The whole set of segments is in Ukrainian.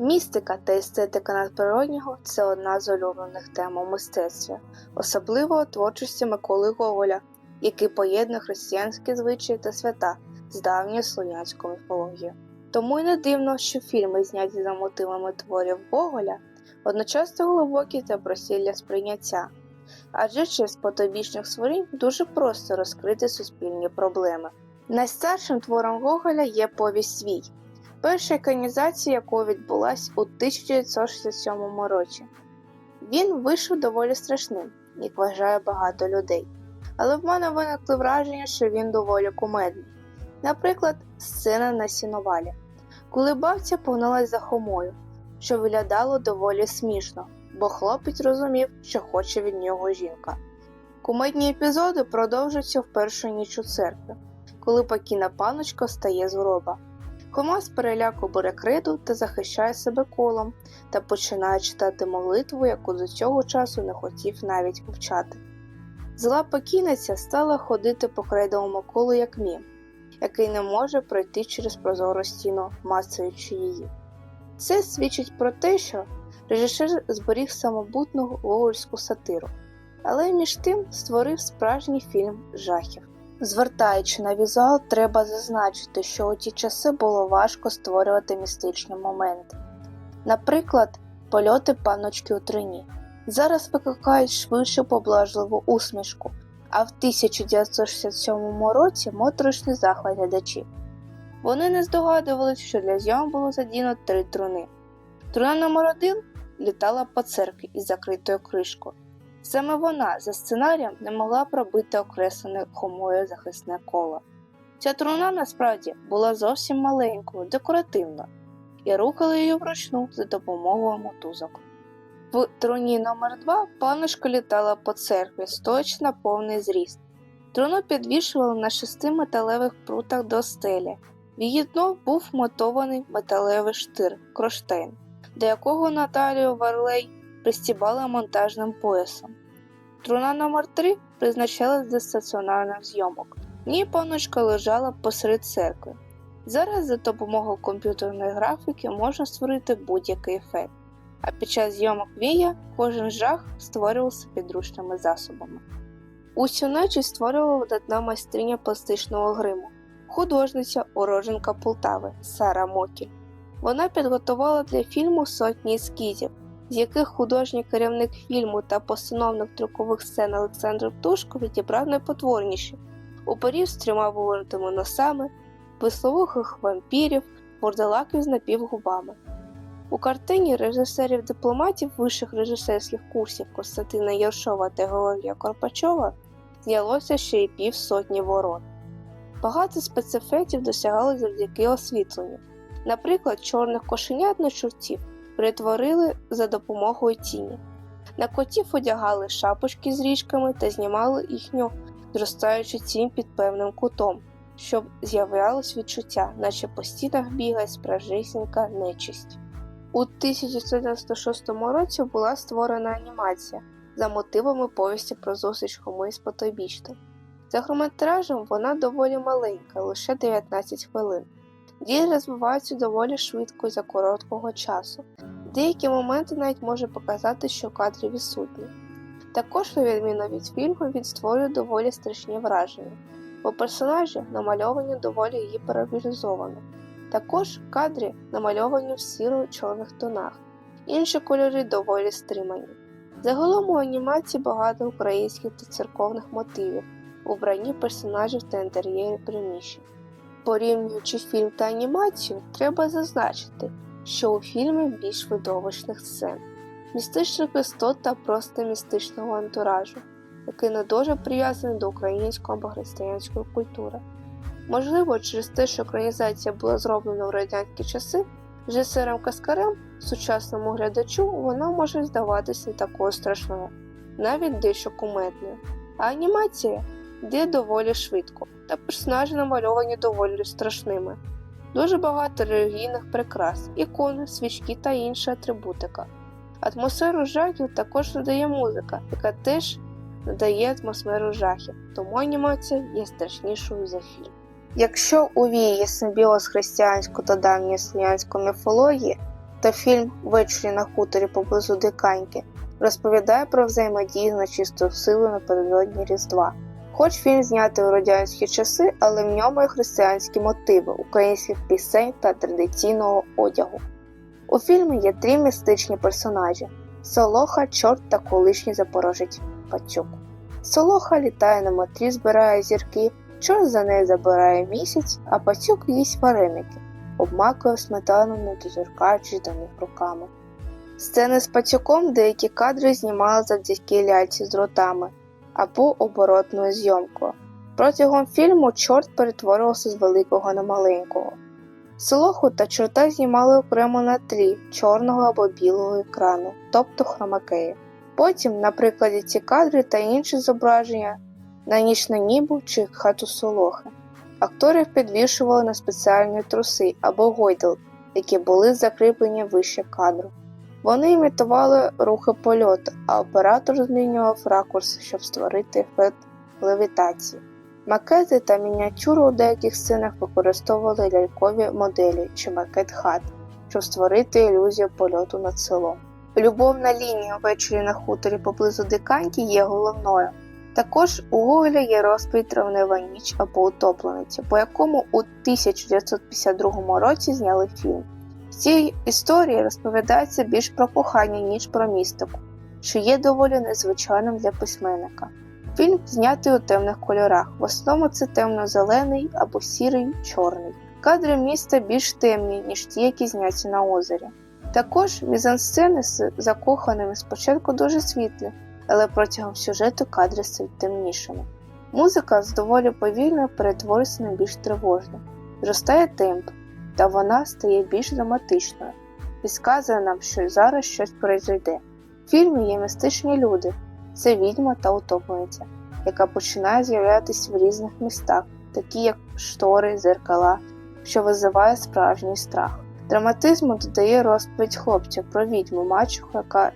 Містика та естетика надприроднього це одна з улюблених тем у мистецтві, особливо у творчості Миколи Гоголя, який поєднує християнські звичаї та свята з давньою слов'янською міфологією. Тому й не дивно, що фільми, зняті за мотивами творів Гоголя, одночасно глибокі та прості для сприйняття, адже через потобічних створінь дуже просто розкрити суспільні проблеми. Найстаршим твором Гоголя є повість свій, перша екранізація якої відбулась у 1967 році. Він вийшов доволі страшним, як вважає багато людей, але в мене виникли враження, що він доволі кумедний. Наприклад, сцена на сіновалі, коли бабця погналась за хомою, що виглядало доволі смішно, бо хлопець розумів, що хоче від нього жінка. Кумедні епізоди продовжуються в першу ніч у церкві, коли покійна паночка встає з гроба. Хома з переляку бере криду та захищає себе колом та починає читати молитву, яку до цього часу не хотів навіть вивчати. Зла покійниця стала ходити по крейдовому колу як мім, який не може пройти через прозору стіну, мацаючи її. Це свідчить про те, що режисер зберіг самобутну гоголівську сатиру, але між тим створив справжній фільм жахів. Звертаючи на візуал, треба зазначити, що у ті часи було важко створювати містичні моменти. Наприклад, польоти паночки у трині. Зараз викликають швидшу поблажливу усмішку, а в 1967 році моторошний захват глядачів. Вони не здогадувалися, що для зйом було задіяно три труни. Труна номер один літала по церкві із закритою кришкою. Саме вона за сценарієм не могла пробити окреслене хомою захисне коло. Ця труна насправді була зовсім маленькою, декоративною, і рухали її вручну за допомогою мотузок. В труні номер 2 панушка літала по церкві, стоячи на повний зріст. Труну підвішували на шести металевих прутах до стелі. В її дно був мотований металевий штир кронштейн, до якого Наталію Варлей пристібали монтажним поясом. Труна номер 3 призначалась для стаціонарних зйомок. В ній паночка лежала посеред церкви. Зараз за допомогою комп'ютерної графіки можна створити будь-який ефект, а під час зйомок вія кожен жах створювався підручними засобами. Усю ночі створювала видатна майстриня пластичного гриму, художниця уродженка Полтави Сара Мокіль. Вона підготувала для фільму сотні ескізів, з яких художній керівник фільму та постановник друкових сцен Олександр Птушко відібрав найпотворніші упорів з трьома виворотими носами, висловухих вампірів, бурдалаків з напівгубами. У картині режисерів дипломатів вищих режисерських курсів Костянтина Єршова та Георгія Корпачова знялося ще й півсотні ворот. Багато спецефектів досягали завдяки освітленню. Наприклад, чорних кошенят на чортів перетворили за допомогою тіні. На котів одягали шапочки з ріжками та знімали їхню зростаючу тінь під певним кутом, щоб з'являлось відчуття, наче по стінах бігає справжнісінька нечисть. У 1996 році була створена анімація за мотивами повісті про зустріч Хоми з потойбічним. За хронометражем вона доволі маленька, лише 19 хвилин. Дії розвиваються доволі швидко і за короткого часу. Деякі моменти навіть може показати, що в кадрі відсутні. Також, на відміну від фільму, він створює доволі страшні враження, бо персонажі намальовані доволі гіперобілізовано. Також кадри намальовані в сіро-чорних тонах, інші кольори доволі стримані. Загалом у анімації багато українських та церковних мотивів, у вбранні персонажів та інтер'єрі приміщень. Порівнюючи фільм та анімацію, треба зазначити, що у фільмі більш видовищних сцен, містичних істот та просто містичного антуражу, який не дуже прив'язаний до української або християнської культури. Можливо, через те, що екранізація була зроблена в радянські часи, режисером Каскарем, сучасному глядачу, вона може здаватися не такою страшною, навіть дещо кумедною. А анімація йде доволі швидко, та персонажі намальовані доволі страшними. Дуже багато релігійних прикрас, ікони, свічки та інша атрибутика. Атмосферу жахів також надає музика, яка теж надає атмосферу жахів, тому анімація є страшнішою за фільм. Якщо у Вії є симбіоз християнської та давньої слов'янської міфології, та фільм Ввечері на хуторі поблизу Диканьки розповідає про взаємодію з нечистою силою напередодні Різдва. Хоч фільм знятий у радянські часи, але в ньому є християнські мотиви українських пісень та традиційного одягу. У фільмі є три містичні персонажі: Солоха, чорт та колишній запорожець Пацюк. Солоха літає на мотрі, збирає зірки, чорт за нею забирає місяць, а пацюк їсть вареники, обмакує сметану, не дозіркаючись до них руками. Сцени з пацюком деякі кадри знімали завдяки ляльці з дротами або оборотною зйомкою. Протягом фільму чорт перетворювався з великого на маленького. Солоху та чорта знімали окремо на тлі чорного або білого екрану, тобто хромакеї. Потім, на прикладі ці кадри та інші зображення на нічне нібо чи хату солохи. Акторів підвішували на спеціальні труси або гойдал, які були закріплені вище кадру. Вони імітували рухи польоту, а оператор змінював ракурс, щоб створити ефект левітації. Макети та мініатюри у деяких сценах використовували лялькові моделі чи макет хат, щоб створити ілюзію польоту над селом. Любовна лінія ввечері на хуторі поблизу Диканьки є головною. Також у Гоголя є розповідь Травнева ніч або утоплениця, по якому у 1952 році зняли фільм. Цій історії розповідається більш про кохання, ніж про містику, що є доволі незвичайним для письменника. Фільм знятий у темних кольорах, в основному це темно-зелений або сірий чорний. Кадри міста більш темні, ніж ті, які зняті на озері. Також мізансцени з закоханими спочатку дуже світлі, але протягом сюжету кадри стають темнішими. Музика з доволі повільною перетворюється на більш тривожну, зростає темп, та вона стає більш драматичною, підказує нам, що зараз щось произойде. В фільмі є містичні люди, це відьма та утоплениця, яка починає з'являтися в різних містах, такі як штори, зеркала, що визиває справжній страх. Драматизму додає розповідь хлопця про відьму мачуху, яка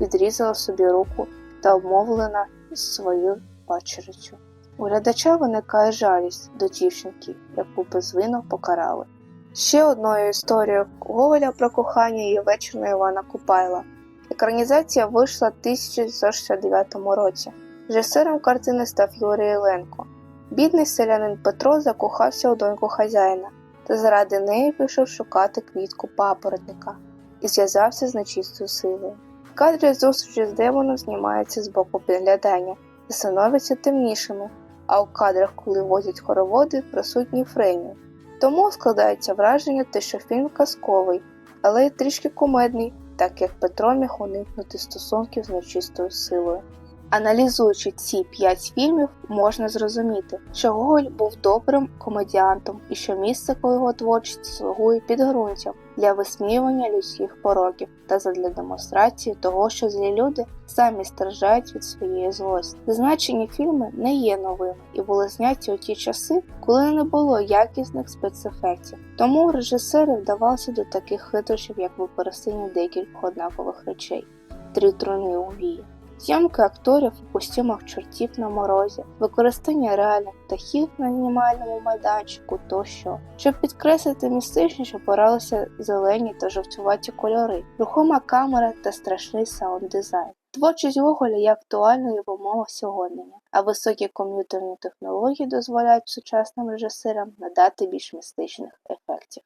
відрізала собі руку та обмовлена свою пачерицю. У глядача виникає жалість до дівчинки, яку безвинно покарали. Ще одною історією Гоголя про кохання є вечір на Івана Купайла. Екранізація вийшла в 1969 році. Режисером картини став Юрій Єленко. Бідний селянин Петро закохався у доньку хазяїна та заради неї пішов шукати квітку папоротника і зв'язався з нечистою силою. Кадри зустрічі з демоном знімаються з боку підглядання та становляться темнішими, а у кадрах, коли возять хороводи, присутні френі. Тому складається враження, те, що фільм казковий, але й трішки кумедний, так як Петро міг уникнути стосунків з нечистою силою. Аналізуючи ці п'ять фільмів, можна зрозуміти, що Гоголь був добрим комедіантом і що місце його творчості слугує підґрунтям для висміювання людських пороків та задля демонстрації того, що злі люди самі страждають від своєї злості. Зазначені фільми не є новими і були зняті у ті часи, коли не було якісних спецефектів. Тому режисери вдавалися до таких хитрощів, як використання декількох однакових речей, три труни у вії. Зйомки акторів у костюмах чортів на морозі, використання реальних птахів на знімальному майданчику тощо, щоб підкреслити містичність, опиралися зелені та жовтуваті кольори, рухома камера та страшний саунд-дизайн. Творчість Гоголя є актуальною в умовах сьогодення, а високі комп'ютерні технології дозволяють сучасним режисерам надати більш містичних ефектів.